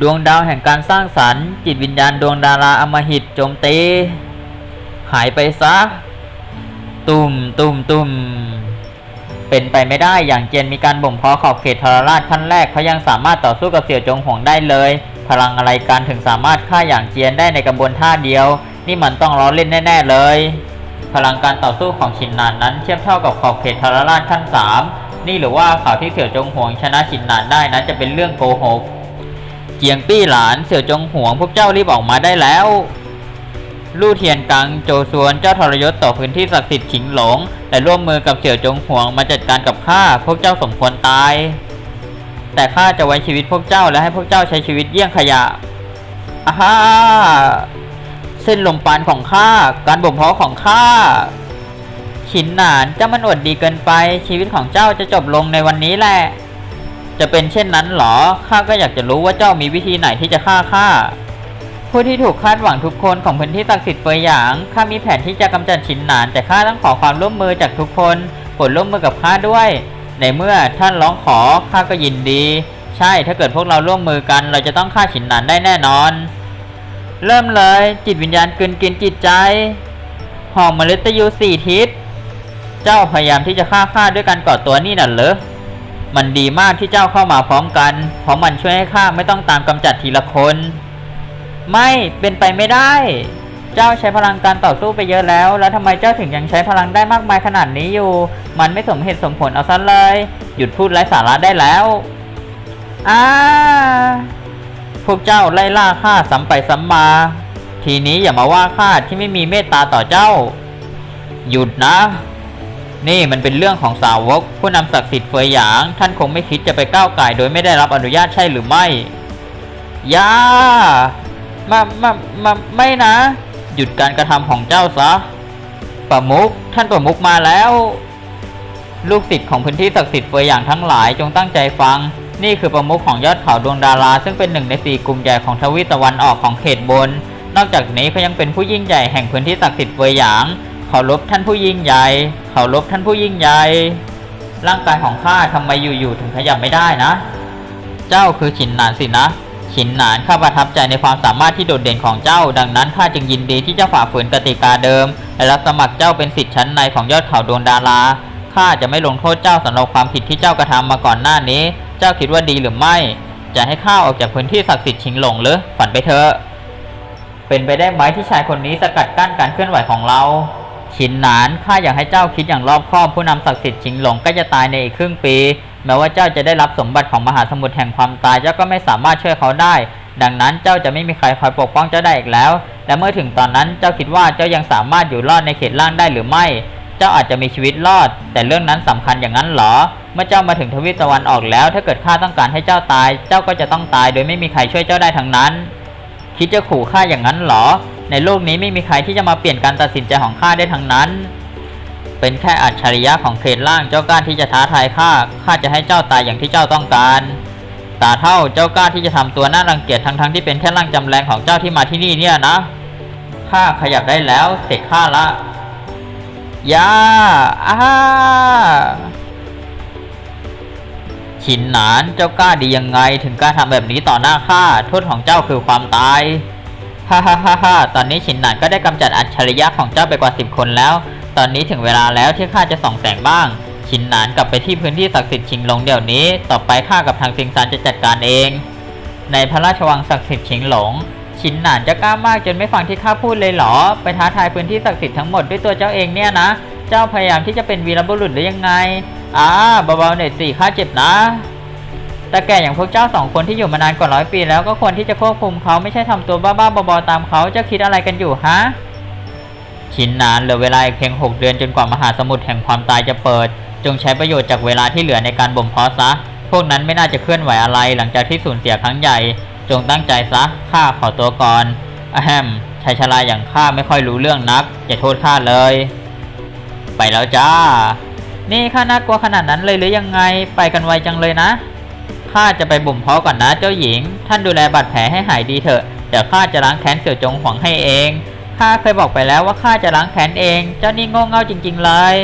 ดวงดาวแห่งการสร้างสรรค์ จิตวิญญาณดวงดาราอมหิตโจมตีหายไปซะ ตุ่มตุ่มตุ่มเป็นไปไม่ได้อย่างเจนมีการบ่มเพาะขอบเขตทรราชขั้นแรกเขายังสามารถต่อสู้กับเสี่ยวจงหวงได้เลย พลังอะไรการถึงสามารถฆ่าอย่างเจียนได้ในกระบวนท่าเดียว นี่มันต้องล้อเล่นแน่ ๆ เลย พลังการต่อสู้ของชินนานนั้นเทียบเท่ากับขอบเขตทรราชขั้นสามนี่หรือว่าข่าวที่เสี่ยวจงหวงชนะชินนานได้นั้นจะเป็นเรื่องโกหก เจียงปี้หลานเสี่ยวจงหวงพวกเจ้ารีบออกมาได้แล้ว ลู่เทียนกังโจซวนเจ้าทรยศต่อพื้นที่ศักดิ์สิทธิ์ขิงหลงและร่วมมือกับเสี่ยวจงหวงมาจัดการกับข้าพวกเจ้าสมควรตาย แต่ข้าจะไว้ชีวิตพวกเจ้าและให้พวกเจ้าใช้ชีวิตเยี่ยงขยะอาฮ่าเส้นลมปานของข้าการบ่มเพาะของข้าฉินหนานเจ้ามันอวดดีเกินไป ชีวิตของเจ้าจะจบลงในวันนี้แหละ จะเป็นเช่นนั้นหรอ ข้าก็อยากจะรู้ว่าเจ้ามีวิธีไหนที่จะฆ่าข้า ผู้ที่ถูกคาดหวังทุกคนของพื้นที่ศักดิ์สิทธิ์เฟยหยาง ข้ามีแผนที่จะกำจัดฉินหนาน แต่ข้าต้องขอความร่วมมือจากทุกคนโปรดร่วมมือกับข้าด้วย ในเมื่อท่านร้องขอ ข้าก็ยินดี ใช่ ถ้าเกิดพวกเราร่วมมือกัน เราจะต้องฆ่าฉินหนานได้แน่นอน เริ่มเลย จิตวิญญาณกลืนกินจิตใจ หอมเมล็ดตยูสี่ทิศ เจ้าพยายามที่จะฆ่าข้าด้วยการก่อตัวนี่น่ะเหรอ มันดีมากที่เจ้าเข้ามาพร้อมกัน เพราะมันช่วยให้ข้าไม่ต้องตามกำจัดทีละคน ไม่เป็นไปไม่ได้ เจ้าใช้พลังการต่อสู้ไปเยอะแล้ว แล้วทำไมเจ้าถึงยังใช้พลังได้มากมายขนาดนี้อยู่ มันไม่สมเหตุสมผลเอาซะเลย หยุดพูดไร้สาระได้แล้วอ้าพวกเจ้าไล่ล่าข้าซ้ำไปซ้ำมา ทีนี้อย่ามาว่าข้าที่ไม่มีเมตตาต่อเจ้า หยุดนะ นี่มันเป็นเรื่องของสาวก ผู้นำศักดิ์สิทธิ์เฟยหยาง ท่านคงไม่คิดจะไปก้าวไก่โดยไม่ได้รับอนุญาตใช่หรือไม่ย่ามามามาไม่นะ หยุดการกระทำของเจ้าซะประมุกท่านประมุกมาแล้ว ลูกศิษย์ของพื้นที่ศักดิ์สิทธิ์เฟยหยางทั้งหลายจงตั้งใจฟัง นี่คือประมุขของยอดเขาดวงดารา ซึ่งเป็นหนึ่งในสี่กลุ่มใหญ่ของทวีปตะวันออกของเขตบน นอกจากนี้เขายังเป็นผู้ยิ่งใหญ่แห่งพื้นที่ศักดิ์สิทธิ์เฟยหยาง เคารพท่านผู้ยิ่งใหญ่เคารพท่านผู้ยิ่งใหญ่ ร่างกายของข้าทำไมอยู่ๆถึงขยับไม่ได้นะ เจ้าคือฉินหนานสินะ ฉินหนานข้าประทับใจในความสามารถที่โดดเด่นของเจ้า ดังนั้นข้าจึงยินดีที่จะฝ่าฝืนกติกาเดิม และรับสมัครเจ้าเป็นสิทธิ์ชั้นในของยอดเขาดวงดาราข้าจะไม่ลงโทษเจ้าสำหรับความผิดที่เจ้ากระทำมาก่อนหน้านี้ เจ้าคิดว่าดีหรือไม่ จะให้ข้าออกจากพื้นที่ศักดิ์สิทธิ์ชิงหลงหรือฝันไปเถอะเป็นไปได้ไหมที่ชายคนนี้สกัดกั้นการเคลื่อนไหวของเรา ชินหนานข้าอยากให้เจ้าคิดอย่างรอบคอบผู้นำศักดิ์สิทธิ์ชิงหลงก็จะตายในอีกครึ่งปี แม้ว่าเจ้าจะได้รับสมบัติของมหาสมุทรแห่งความตายเจ้าก็ไม่สามารถช่วยเขาได้ ดังนั้นเจ้าจะไม่มีใครคอยปกป้องเจ้าได้อีกแล้ว และเมื่อถึงตอนนั้นเจ้าคิดว่าเจ้ายังสามารถอยู่รอดในเขตล่างได้หรือไม่ เจ้าอาจจะมีชีวิตรอด แต่เรื่องนั้นสำคัญอย่างนั้นหรอ เมื่อเจ้ามาถึงทวีปตะวันออกแล้ว ถ้าเกิดข้าต้องการให้เจ้าตาย เจ้าก็จะต้องตาย โดยไม่มีใครช่วยเจ้าได้ทั้งนั้น คิดจะขู่ข้าอย่างนั้นหรอ ในโลกนี้ไม่มีใครที่จะมาเปลี่ยนการตัดสินใจของข้าได้ทั้งนั้น เป็นแค่อัจฉริยะของเขตล่างเจ้ากล้าที่จะท้าทายข้า ข้าจะให้เจ้าตายอย่างที่เจ้าต้องการ ตาเท่าเจ้ากล้าที่จะทำตัวน่ารังเกียจทั้งๆที่เป็นแค่ร่างจำแรงของเจ้าที่มาที่นี่เนี่ยนะ ข้าขยับได้แล้ว เสกข้าละยาอ้าฉินหนานเจ้ากล้าดียังไงถึงกล้าทำแบบนี้ต่อหน้าข้าโทษของเจ้าคือความตาย ฮ่าฮ่าฮ่าฮ่าตอนนี้ฉินหนานก็ได้กำจัดอัจฉริยะของเจ้าไปกว่าสิบคนแล้ว ตอนนี้ถึงเวลาแล้วที่ข้าจะส่องแสงบ้าง ฉินหนานกลับไปที่พื้นที่ศักดิ์สิทธิ์ชิงหลงเดี๋ยวนี้ ต่อไปข้ากับทางซิงซานจะจัดการเอง ในพระราชวังศักดิ์สิทธิ์ชิงหลง ฉินหนานจะกล้ามากจนไม่ฟังที่ข้าพูดเลยเหรอ ไปท้าทายพื้นที่ศักดิ์สิทธิ์ทั้งหมดด้วยตัวเจ้าเองเนี่ยนะ เจ้าพยายามที่จะเป็นวีรบุรุษหรือยังไง อ่าเบาๆหน่อยสิข้าเจ็บนะ แต่แก่อย่างพวกเจ้าสองคนที่อยู่มานานกว่าร้อยปีแล้วก็ควรที่จะควบคุมเขาไม่ใช่ทำตัวบ้าๆบอๆตามเขาเจ้าคิดอะไรกันอยู่ฮะชินนานเหลือเวลาอีกเพียง 6 เดือนจนกว่ามหาสมุทรแห่งความตายจะเปิด จงใช้ประโยชน์จากเวลาที่เหลือในการบ่มเพาะซะ พวกนั้นไม่น่าจะเคลื่อนไหวอะไรหลังจากที่สูญเสียครั้งใหญ่ จงตั้งใจซะข้าขอตัวก่อนอะแฮมชายชราอย่างข้าไม่ค่อยรู้เรื่องนักอย่าโทษข้าเลย ไปแล้วจ้า นี่ข้าน่ากลัวขนาดนั้นเลยหรือยังไง ไปกันไวจังเลยนะ ข้าจะไปบ่มเพาะก่อนนะเจ้าหญิง ท่านดูแลบาดแผลให้หายดีเถอะ เดี๋ยวข้าจะล้างแค้นเสี่ยวจงหวังให้เอง ข้าเคยบอกไปแล้วว่าข้าจะล้างแค้นเอง เจ้านี่โง่เง่าจริง ๆ เลย